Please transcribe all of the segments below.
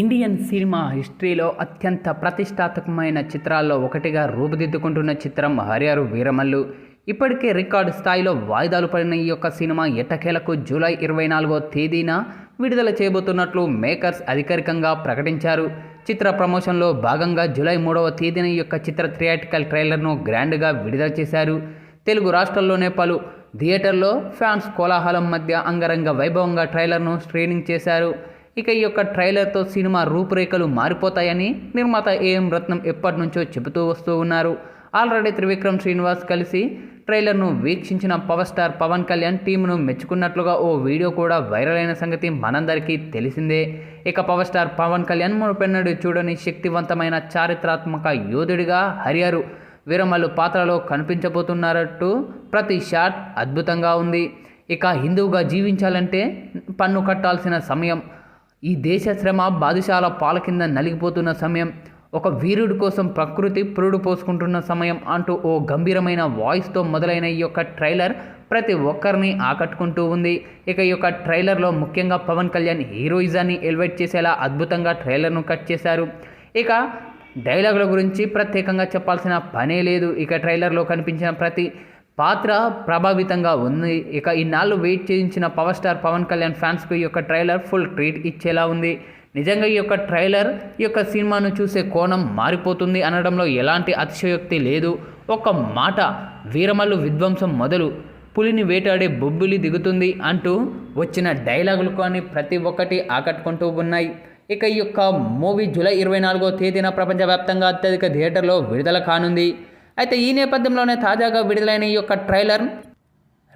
Indian cinema హిస్టరీలో అత్యంత ప్రతిష్టాత్మకమైన చిత్రాల్లో ఒకటిగా రూపుదిద్దుకుంటున్న చిత్రం హరిహరు వీరమల్లు. ఇప్పటికే రికార్డు స్థాయిలో వాయిదాలు పడిన ఈ యొక్క సినిమా ఎట్టకేలకు జూలై ఇరవై నాలుగో తేదీన విడుదల చేయబోతున్నట్లు మేకర్స్ అధికారికంగా ప్రకటించారు. చిత్ర ప్రమోషన్లో భాగంగా జూలై మూడవ తేదీన ఈ యొక్క చిత్ర థియేటికల్ ట్రైలర్ను గ్రాండ్గా విడుదల చేశారు. తెలుగు రాష్ట్రాల్లోనే పలు థియేటర్లో ఫ్యాన్స్ కోలాహలం మధ్య అంగరంగ వైభవంగా ట్రైలర్ను స్క్రీనింగ్ చేశారు. ఇక ఈ యొక్క ట్రైలర్తో సినిమా రూపురేఖలు మారిపోతాయని నిర్మాత ఏఎం రత్నం ఎప్పటి నుంచో చెబుతూ వస్తూ ఉన్నారు. ఆల్రెడీ త్రివిక్రమ్ శ్రీనివాస్ కలిసి ట్రైలర్ను వీక్షించిన పవర్ స్టార్ పవన్ కళ్యాణ్ టీంను మెచ్చుకున్నట్లుగా ఓ వీడియో కూడా వైరల్ అయిన సంగతి మనందరికీ తెలిసిందే. ఇక పవర్ స్టార్ పవన్ కళ్యాణ్ మునుపెన్నడు చూడని శక్తివంతమైన చారిత్రాత్మక యోధుడిగా హరిహరు వీరమల్లు పాత్రలో కనిపించబోతున్నారట్టు ప్రతి షాట్ అద్భుతంగా ఉంది. ఇక హిందువుగా జీవించాలంటే పన్ను కట్టాల్సిన సమయం ఈ దేశ శ్రమ బాదుషాల పాల కింద నలిగిపోతున్న సమయం ఒక వీరుడి కోసం ప్రకృతి పురుడు పోసుకుంటున్న సమయం అంటూ ఓ గంభీరమైన వాయిస్తో మొదలైన ఈ యొక్క ట్రైలర్ ప్రతి ఒక్కరిని ఆకట్టుకుంటూ ఉంది. ఇక ఈ యొక్క ట్రైలర్లో ముఖ్యంగా పవన్ కళ్యాణ్ హీరోయిజాన్ని ఎలివేట్ చేసేలా అద్భుతంగా ట్రైలర్ను కట్ చేశారు. ఇక డైలాగుల గురించి ప్రత్యేకంగా చెప్పాల్సిన పనే లేదు. ఇక ట్రైలర్లో కనిపించిన ప్రతి పాత్ర ప్రభావితంగా ఉంది. ఇక ఇన్నాళ్ళు వెయిట్ చేయించిన పవర్ స్టార్ పవన్ కళ్యాణ్ ఫ్యాన్స్కు ఈ యొక్క ట్రైలర్ ఫుల్ ట్రీట్ ఇచ్చేలా ఉంది. నిజంగా ఈ యొక్క ట్రైలర్ ఈ యొక్క సినిమాను చూసే కోణం మారిపోతుంది అనడంలో ఎలాంటి అతిశయోక్తి లేదు. ఒక మాట వీరమల్లు విధ్వంసం మొదలు. పులిని వేటాడే బొబ్బులి దిగుతుంది అంటూ వచ్చిన డైలాగులు కానీ ప్రతి ఒక్కటి ఆకట్టుకుంటూ ఉన్నాయి. ఇక ఈ యొక్క మూవీ జూలై ఇరవై నాలుగో తేదీన ప్రపంచవ్యాప్తంగా అత్యధిక థియేటర్లో విడుదల కానుంది. అయితే ఈ నేపథ్యంలోనే తాజాగా విడుదలైన ఈ యొక్క ట్రైలర్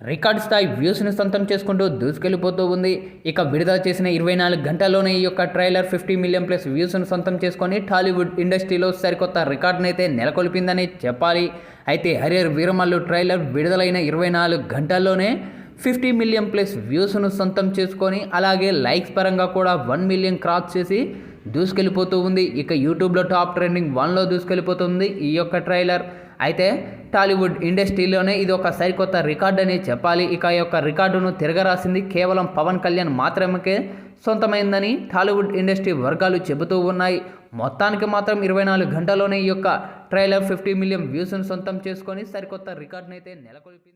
రికార్డ్ స్థాయి వ్యూస్ని సొంతం చేసుకుంటూ దూసుకెళ్ళిపోతూ ఉంది. ఇక విడుదల చేసిన ఇరవై నాలుగు గంటల్లోనే ఈ యొక్క ట్రైలర్ ఫిఫ్టీ మిలియన్ ప్లస్ వ్యూస్ను సొంతం చేసుకొని టాలీవుడ్ ఇండస్ట్రీలో సరికొత్త రికార్డును అయితే నెలకొల్పిందని చెప్పాలి. అయితే హరియర్ వీరమల్లు ట్రైలర్ విడుదలైన ఇరవై నాలుగు గంటల్లోనే ఫిఫ్టీ మిలియన్ ప్లస్ వ్యూస్ను సొంతం చేసుకొని అలాగే లైక్స్ పరంగా కూడా వన్ మిలియన్ క్రాస్ చేసి దూసుకెళ్ళిపోతూ ఉంది. ఇక యూట్యూబ్లో టాప్ ట్రెండింగ్ వన్లో దూసుకెళ్ళిపోతుంది ఈ యొక్క ట్రైలర్. అయితే టాలీవుడ్ ఇండస్ట్రీలోనే ఇది ఒక సరికొత్త రికార్డ్ అని చెప్పాలి. ఇక యొక్క రికార్డును తిరగరాసింది కేవలం పవన్ కళ్యాణ్ మాత్రమే సొంతమైందని టాలీవుడ్ ఇండస్ట్రీ వర్గాలు చెబుతూ ఉన్నాయి. మొత్తానికి మాత్రం ఇరవై నాలుగు గంటల్లోనే ఈ యొక్క ట్రైలర్ ఫిఫ్టీ మిలియన్ వ్యూస్ను సొంతం చేసుకొని సరికొత్త రికార్డునైతే నెలకొల్పింది.